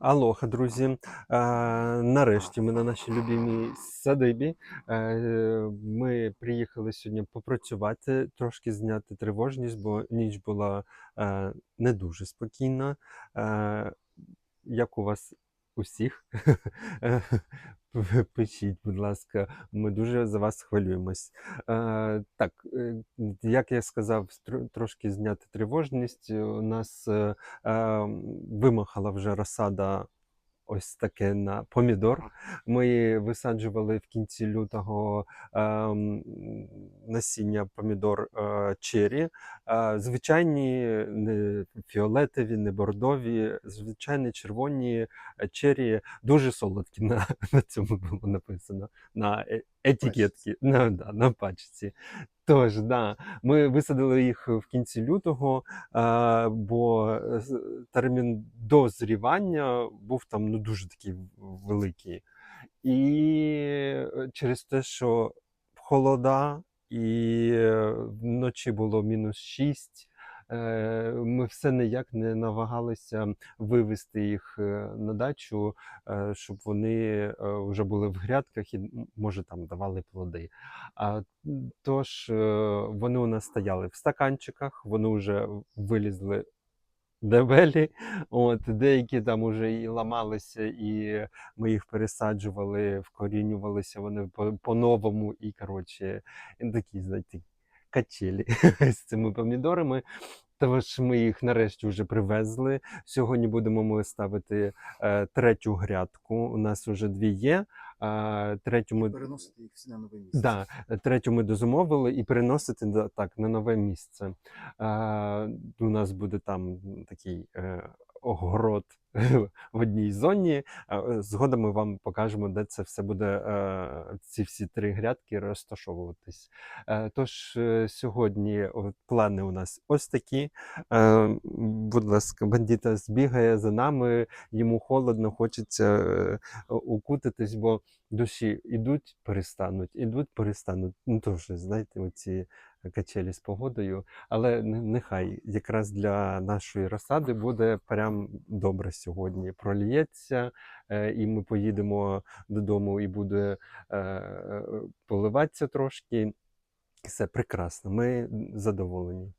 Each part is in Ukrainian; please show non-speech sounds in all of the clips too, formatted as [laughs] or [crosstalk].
Алоха, друзі. Е, нарешті ми на нашій любимій садибі. Е, ми приїхали сьогодні попрацювати, трошки зняти тривожність, бо ніч була е, не дуже спокійна. Як у вас усіх? [laughs] Пишіть, будь ласка, ми дуже за вас хвилюємось. Е, так, як я сказав, тр- трошки зняти тривожність. У нас е, е, вимахала вже розсада ось таке на помідор. Ми висаджували в кінці лютого ем, насіння помідор е, чері. Е, звичайні не фіолетові, не бордові, звичайні червоні е, чері, дуже солодкі на, [laughs] на цьому було написано. На е- етикетці, на, да, на пачці. Тож, да, ми висадили їх в кінці лютого, е, бо термін дозрівання був там ну, дуже такий великий. І е, через те, що холода, і е, вночі було мінус 6, е, ми все ніяк не намагалися вивести їх е, на дачу, е, щоб вони е, вже були в грядках і, може, там давали плоди. А, тож е, вони у нас стояли в стаканчиках, вони вже вилізли дебелі. От, деякі там уже і ламалися, і ми їх пересаджували, вкорінювалися вони по- по-новому. І, коротше, такі, знаєте, качелі [laughs] з цими помідорами. Тож ми їх нарешті вже привезли. Сьогодні будемо ми ставити е, третю грядку. У нас вже дві є. А, третю ми переносити їх всі на нове місце. Да, третю ми дозумовили і переносити так на нове місце. А, у нас буде там такий е, огород [laughs] в одній зоні. Е, Згодом ми вам покажемо, де це все буде, е, ці всі три грядки розташовуватись. Е, тож сьогодні плани у нас ось такі. Будь ласка, бандита збігає за нами, йому холодно, хочеться укутатись, бо душі ідуть, перестануть, ідуть, перестануть. Ну то вже, знаєте, оці качелі з погодою. Але не- нехай якраз для нашої розсади буде прям добре сьогодні. Проліється, е, і ми поїдемо додому і буде е, е, поливатися трошки. Все прекрасно. Ми задоволені.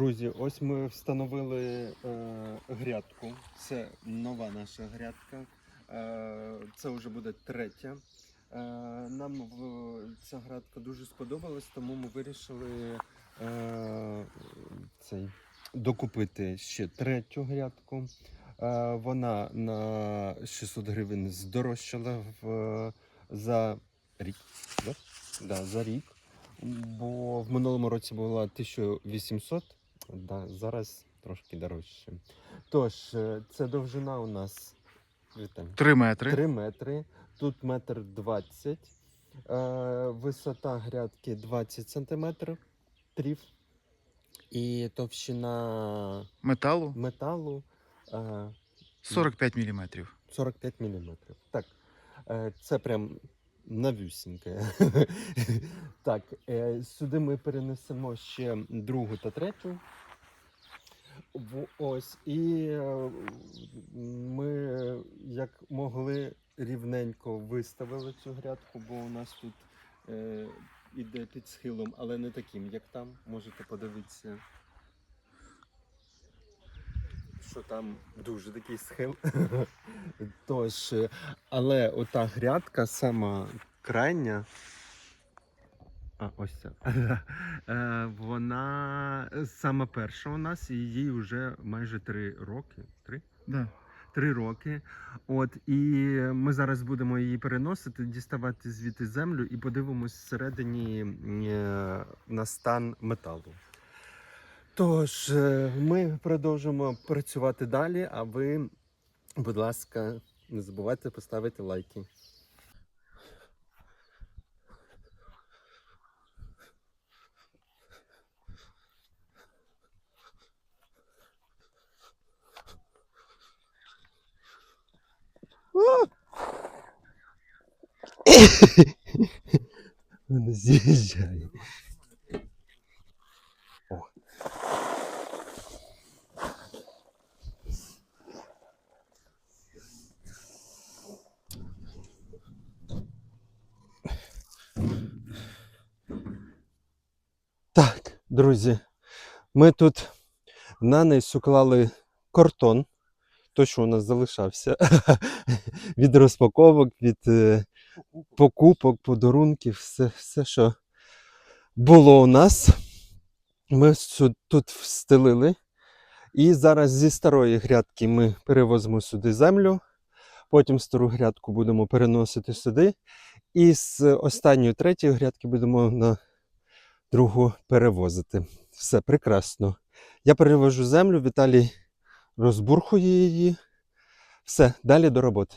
Друзі, ось ми встановили е, грядку. Це нова наша грядка. Е, це вже буде третя. Е, нам в, ця грядка дуже сподобалась, тому ми вирішили е, цей, докупити ще третю грядку. Е, вона на 600 гривень здорожчала в, за рік. Да? Да, за рік. Бо в минулому році була 1800, да, зараз трошки дорожче. Тож, е, це довжина у нас Три метри. 3 метри, тут метр 20, Е, висота грядки 20 см трів. І товщина Металу металу е, 45 мм. 45 мм. Так, е, це прям навюсіньке. [laughs] так, е, сюди ми перенесемо ще другу та третю. Ось, і е, ми як могли рівненько виставили цю грядку, бо у нас тут е, іде під схилом, але не таким, як там. Можете подивитися. Що там дуже такий схил. [laughs] Тож, але ота грядка сама крайня. А, ось ця. [laughs] Е, Вона сама перша у нас, і їй вже майже три роки. Три? Да. Три роки. От і ми зараз будемо її переносити, діставати звідти землю і подивимось всередині е, на стан металу. Тож, е, ми продовжимо працювати далі, а ви, будь ласка, не забувайте поставити лайки. Вона з'їжджає. Так, друзі, ми тут на низ уклали картон, той, що у нас залишався, [laughs] від розпаковок, від е, покупок, подарунків, все, все, що було у нас. Ми тут встелили. І зараз зі старої грядки ми перевозимо сюди землю. Потім стару грядку будемо переносити сюди. І з останньої третьої грядки будемо на другу перевозити. Все прекрасно. Я перевожу землю, Віталій розбурхує її. Все, далі до роботи.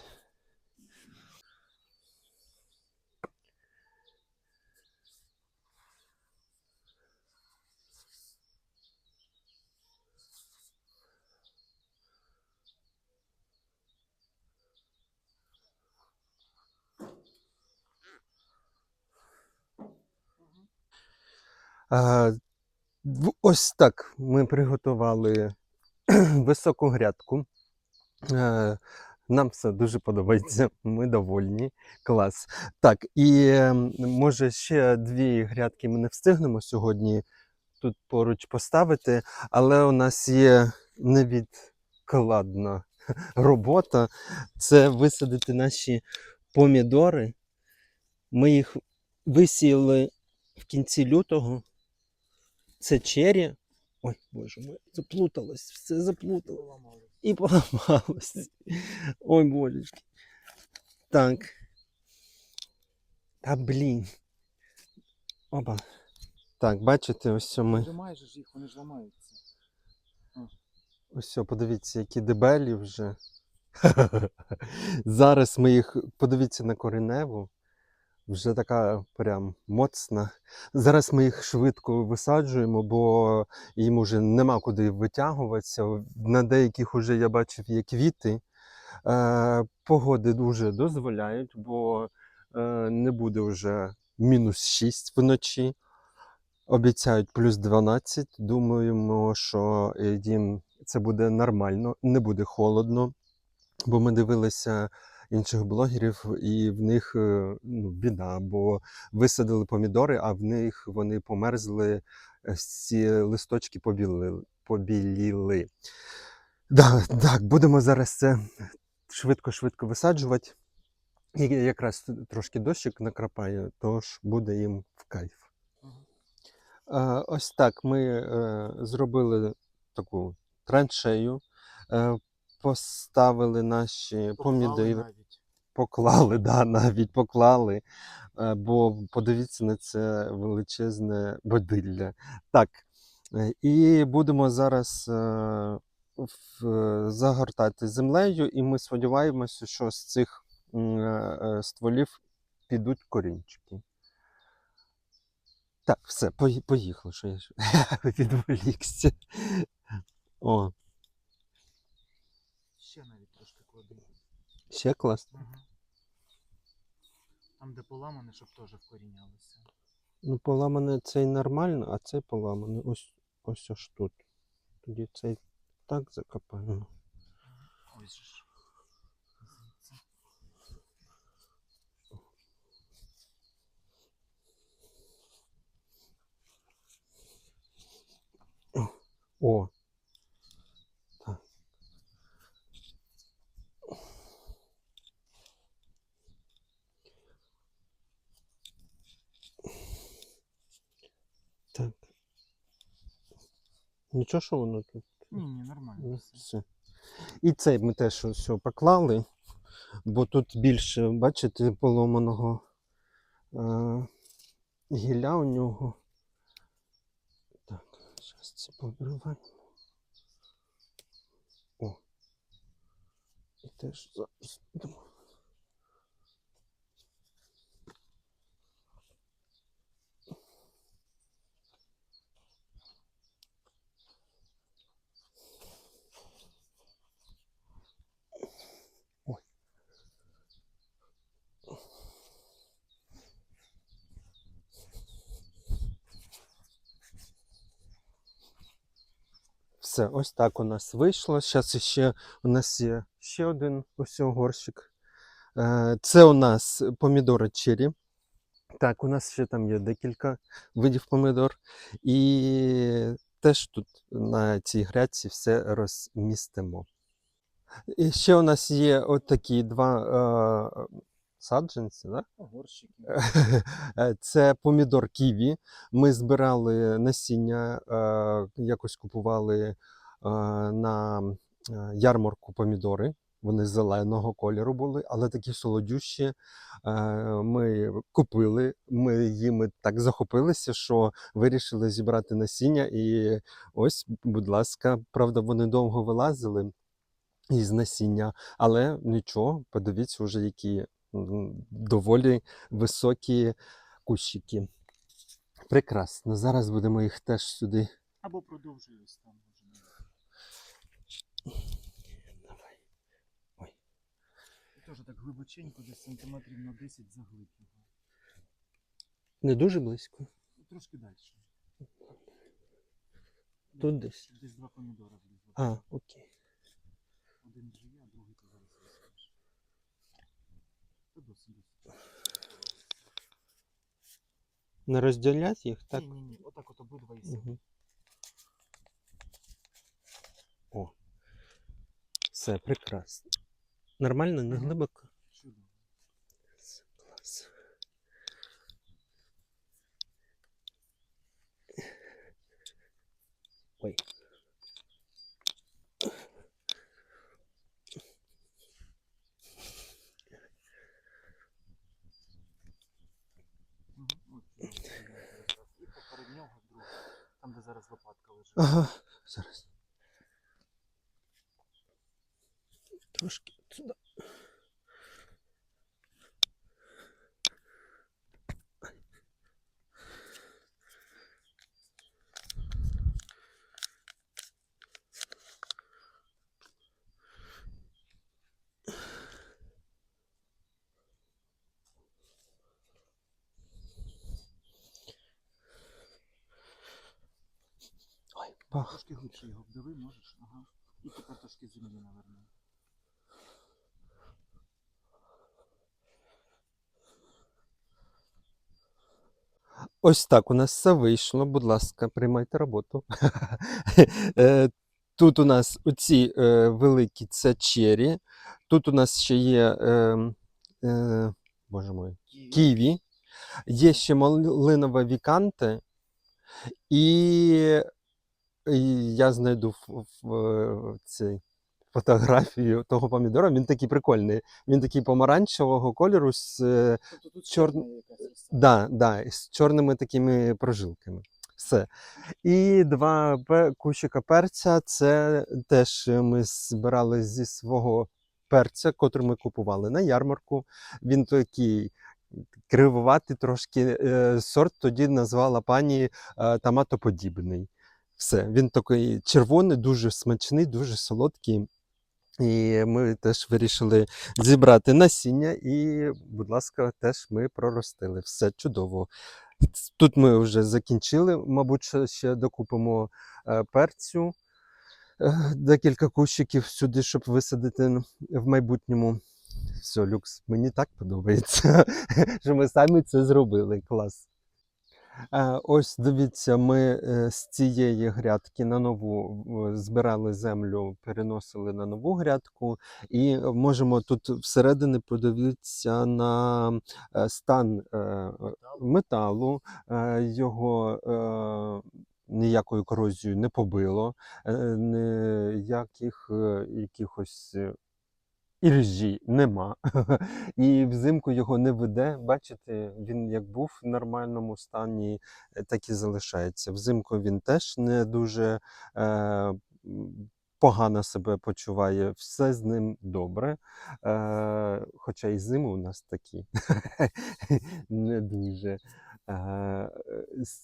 Ось так ми приготували [clears throat] високу грядку. Е, Нам все дуже подобається, ми довольні. Клас. Так, і ем, може ще дві грядки ми не встигнемо сьогодні тут поруч поставити, але у нас є невідкладна [laughs] робота. Це висадити наші помідори. Ми їх висіяли в кінці лютого. Це чері. Ой, боже мой, заплуталось, все заплутало. І поламалось. Ой, божечки. Так. Та блін. Опа. Так, бачите, ось ми. Тримаєш ж їх, вони ж ламаються. Ось, все, подивіться, які дебелі вже. [laughs] Зараз ми їх, подивіться на кореневу. Вже така прям моцна. Зараз ми їх швидко висаджуємо, бо їм уже нема куди витягуватися. На деяких уже я бачив є квіти. Е, погоди дуже дозволяють, бо е, не буде вже мінус 6 вночі. Обіцяють плюс 12. Думаємо, що е, їм це буде нормально, не буде холодно. Бо ми дивилися інших блогерів, і в них е, ну, біда, бо висадили помідори, а в них вони померзли, е, ці листочки побілили. побіліли. Да, так, будемо зараз це швидко-швидко висаджувати. І якраз трошки дощик накрапає, тож буде їм в кайф. Е, Ось так ми е, зробили таку траншею, е, поставили наші помідори. Поклали, да, навіть поклали, е, бо подивіться на це величезне бодилля. Так, е, і будемо зараз е, загортати землею, і ми сподіваємося, що з цих стволів підуть корінчики. Так, все, пої- поїхали, що я [laughs] відволікся. О, Ще навіть трошки клади. ще класно. Ага. Там, де поламане, щоб теж вкорінялося. Ну, поламане цей нормально, а цей поламаний ось ось аж тут. Тоді цей так закопаємо. Ось же ж. О. Так. Так. Нічого, що воно тут. Ні, ні, нормально. Ну, все. І цей ми теж все поклали, бо тут більше, бачите, поломаного е, гілля у нього. Так, зараз це пообриваємо. О. І теж зараз будемо. Все, ось так у нас вийшло. Зараз ще у нас є ще один ось цього горщик. Е, Це у нас помідори чері. Так, у нас ще там є декілька видів помідор. І теж тут на цій грядці все розмістимо. І ще у нас є от такі два е, саджанці, да? Огорщики. Е, [laughs] Це помідор ківі. Ми збирали насіння, е, якось купували е, на е, ярмарку помідори. Вони зеленого кольору були, але такі солодющі. Ми купили, ми їми так захопилися, що вирішили зібрати насіння. І ось, будь ласка, правда, вони довго вилазили із насіння, але нічого, подивіться, вже які доволі високі кущики. Прекрасно. Зараз будемо їх теж сюди. Або продовжуюсь там. Давай. І теж так глибоченько, десь сантиметрів на 10 заглиб його. Не дуже близько. Трошки далі. Тут десь. Десь два помідори влізли. А, окей. Один живе, а другий ти зараз висунеш. Та досить досить. Не розділять їх, так? Ні, ні, ні. Отак от обидва і. Угу. О. Все, прекрасно. Нормально, не глибоко? Чудово. Все, Клас. Ой. Мгм. От, чудово. І поперед нього друге. Зараз лопатка лежить. Ага, зараз. Трошки сюди. Ой, пах. Трошки його вдави, можеш. Ага. І тепер трошки землі наверно. Ось так у нас все вийшло. Будь ласка, приймайте роботу. [laughs] Е, Тут у нас оці е, великі це чері. Тут у нас ще є, е, е, боже мой, ківі. Є ще малинова віканте. І, і я знайду в, в, в цій фотографію того помідора. Він такий прикольний. Він такий помаранчевого кольору з е, ця. Да, да, з чорними такими прожилками. Все. І два кущика перця. Це теж ми збирали зі свого перця, котрий ми купували на ярмарку. Він такий кривувати трошки е, сорт, тоді назвала пані е, томатоподібний. Все, він такий червоний, дуже смачний, дуже солодкий. І ми теж вирішили зібрати насіння, і, будь ласка, теж ми проростили. Все чудово. Тут ми вже закінчили, мабуть, ще- докупимо е, перцю, е, декілька кущиків сюди, щоб висадити в майбутньому. Все, люкс, мені так подобається, [laughs] що ми самі це зробили. Клас. Е, Ось дивіться, ми е, з цієї грядки на нову е, збирали землю, переносили на нову грядку, і можемо тут всередині подивитися на стан металу, його ніякою корозією не побило, ніяких якихось. Іржі нема. [laughs] І взимку його не веде. Бачите, він як був в нормальному стані, е, так і залишається. Взимку він теж не дуже е, погано себе почуває. Все з ним добре. Е, хоча і зими у нас такі [laughs] не дуже. Е,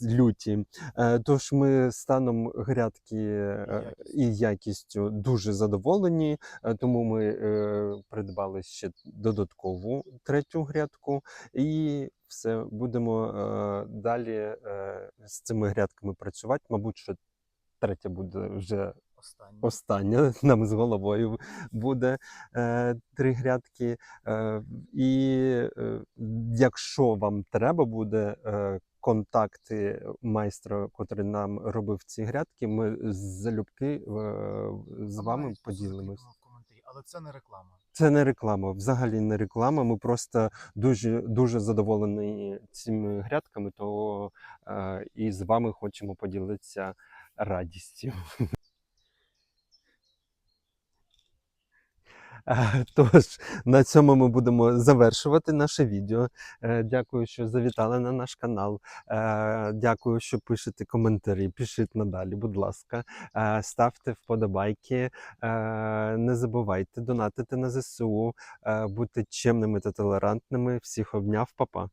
Люті. Е, Тож ми станом грядки е, і якістю дуже задоволені. Тому ми придбали ще додаткову третю грядку, і все будемо е, далі е, з цими грядками працювати. Мабуть, що третя буде вже Останнє. остання. [laughs] Нам з головою буде е, три грядки. Е, і е, якщо вам треба буде. Е, Контакти майстра, котрий нам робив ці грядки, ми залюбки е, з вами поділимось. Але це не реклама. Це не реклама, взагалі не реклама. Ми просто дуже дуже задоволені цими грядками, то е, і з вами хочемо поділитися радістю. [laughs] [laughs] Тож на цьому ми будемо завершувати наше відео. Е, Дякую, що завітали на наш канал. Е, Дякую, що пишете коментарі. Пишіть надалі, будь ласка. Е, Ставте вподобайки. Е, Не забувайте донатити на ЗСУ, е, будьте чемними та толерантними. Всіх обняв, папа.